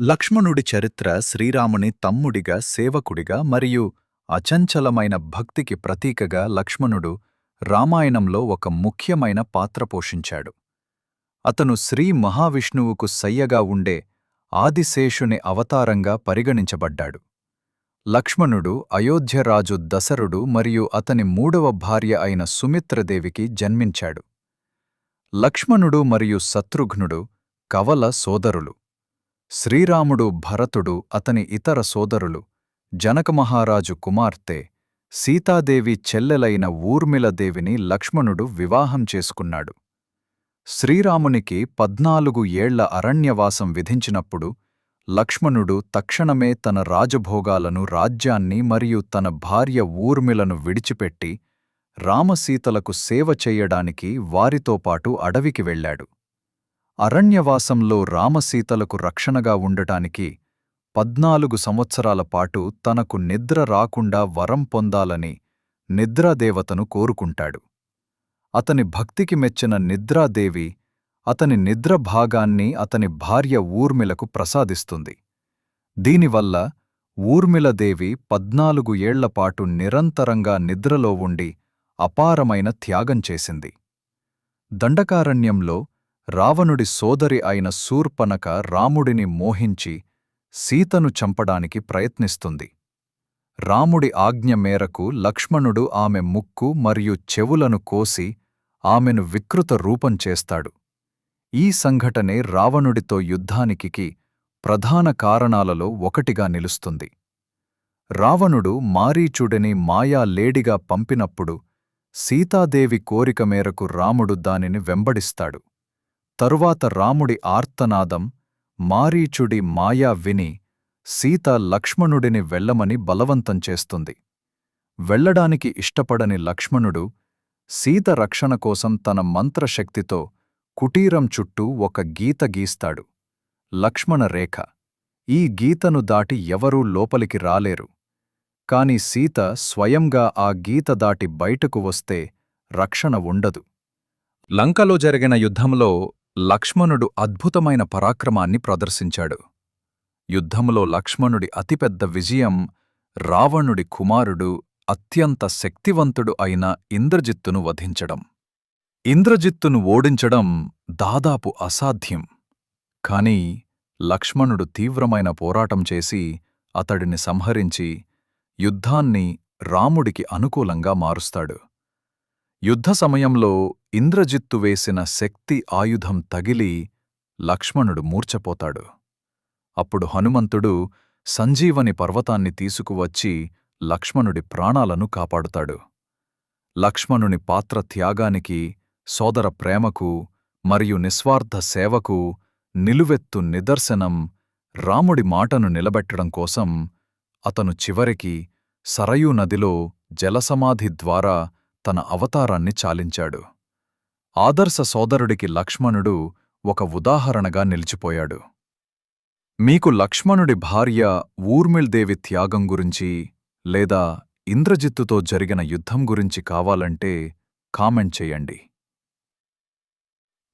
లక్ష్మణుడి చరిత్ర శ్రీరాముని తమ్ముడిగా సేవకుడిగా మరియు అచంచలమైన భక్తికి ప్రతీకగా లక్ష్మణుడు రామాయణంలో ఒక ముఖ్యమైన పాత్ర పోషించాడు. అతను శ్రీ మహావిష్ణువుకు సయ్యగా ఉండే ఆదిశేషుని అవతారంగా పరిగణించబడ్డాడు. లక్ష్మణుడు అయోధ్యరాజు దశరుడు మరియు అతని మూడవ భార్య అయిన సుమిత్రదేవికి జన్మించాడు. లక్ష్మణుడు మరియు శత్రుఘ్నుడు కవల సోదరులు. శ్రీరాముడు భరతుడు అతని ఇతర సోదరులు జనకమహారాజు కుమార్తె సీతాదేవి చెల్లెలైన ఊర్మిళదేవిని లక్ష్మణుడు వివాహం చేసుకున్నాడు. శ్రీరామునికి పద్నాలుగు ఏళ్ళ అరణ్యవాసం విధించినప్పుడు లక్ష్మణుడు తక్షణమే తన రాజభోగాలను రాజ్యాన్ని మరియు తన భార్య ఊర్మిలను విడిచిపెట్టి రామసీతలకు సేవ చెయ్యడానికి వారితోపాటు అడవికి వెళ్ళాడు. అరణ్యవాసంలో రామసీతలకు రక్షణగా ఉండటానికి పద్నాలుగు సంవత్సరాల పాటు తనకు నిద్ర రాకుండా వరం పొందాలని నిద్రాదేవతను కోరుకుంటాడు. అతని భక్తికి మెచ్చిన నిద్రాదేవి అతని నిద్ర భాగాన్ని అతని భార్య ఊర్మిలకు ప్రసాదిస్తుంది. దీనివల్ల ఊర్మిళదేవి పద్నాలుగు ఏళ్ళపాటు నిరంతరంగా నిద్రలో ఉండి అపారమైన త్యాగం చేసింది. దండకారణ్యంలో రావణుడి సోదరి అయిన శూర్పనక రాముడిని మోహించి సీతను చంపడానికి ప్రయత్నిస్తుంది. రాముడి ఆజ్ఞ మేరకు లక్ష్మణుడు ఆమె ముక్కు మరియు చెవులను కోసి ఆమెను వికృత రూపం చేస్తాడు. ఈ సంఘటనే రావణుడితో యుద్ధానికికి ప్రధాన కారణాలలో ఒకటిగా నిలుస్తుంది. రావణుడు మారీచుడిని మాయా లేడిగా పంపినప్పుడు సీతాదేవి కోరిక మేరకు రాముడు దానిని వెంబడిస్తాడు. తరువాత రాముడి ఆర్తనాదం మారీచుడి మాయా విని సీత లక్ష్మణుడిని వెళ్ళమని బలవంతం చేస్తుంది. వెళ్ళడానికి ఇష్టపడని లక్ష్మణుడు సీత రక్షణ కోసం తన మంత్రశక్తితో కుటీరం చుట్టూ ఒక గీత గీస్తాడు. లక్ష్మణ రేఖ. ఈ గీతను దాటి ఎవరూ లోపలికి రాలేరు. కాని సీత స్వయంగా ఆ గీత దాటి బయటకు వస్తే రక్షణ ఉండదు. లంకలో జరిగిన యుద్ధంలో లక్ష్మణుడు అద్భుతమైన పరాక్రమాన్ని ప్రదర్శించాడు. యుద్ధంలో లక్ష్మణుడి అతిపెద్ద విజయం రావణుడి కుమారుడు అత్యంత శక్తివంతుడు అయిన ఇంద్రజిత్తును వధించడం. ఇంద్రజిత్తును ఓడించడం దాదాపు అసాధ్యం. కాని లక్ష్మణుడు తీవ్రమైన పోరాటం చేసి అతడిని సంహరించి యుద్ధాన్ని రాముడికి అనుకూలంగా మారుస్తాడు. యుద్ధ సమయంలో ఇంద్రజిత్తు వేసిన శక్తి ఆయుధం తగిలి లక్ష్మణుడు మూర్ఛపోతాడు. అప్పుడు హనుమంతుడు సంజీవని పర్వతాన్ని తీసుకువచ్చి లక్ష్మణుడి ప్రాణాలను కాపాడుతాడు. లక్ష్మణుని పాత్ర త్యాగానికి సోదర ప్రేమకు మరియు నిస్వార్థ సేవకు నిలువెత్తు నిదర్శనం రాముడి మాటను నిలబెట్టడం కోసం అతను చివరికి సరయూ నదిలో జలసమాధి ద్వారా తన అవతారాన్ని చాలించాడు. ఆదర్శ సోదరుడికి లక్ష్మణుడు ఒక ఉదాహరణగా నిలిచిపోయాడు. మీకు లక్ష్మణుడి భార్య ఊర్మిళ్దేవి త్యాగం గురించి లేదా ఇంద్రజిత్తుతో జరిగిన యుద్ధం గురించి కావాలంటే కామెంట్ చేయండి.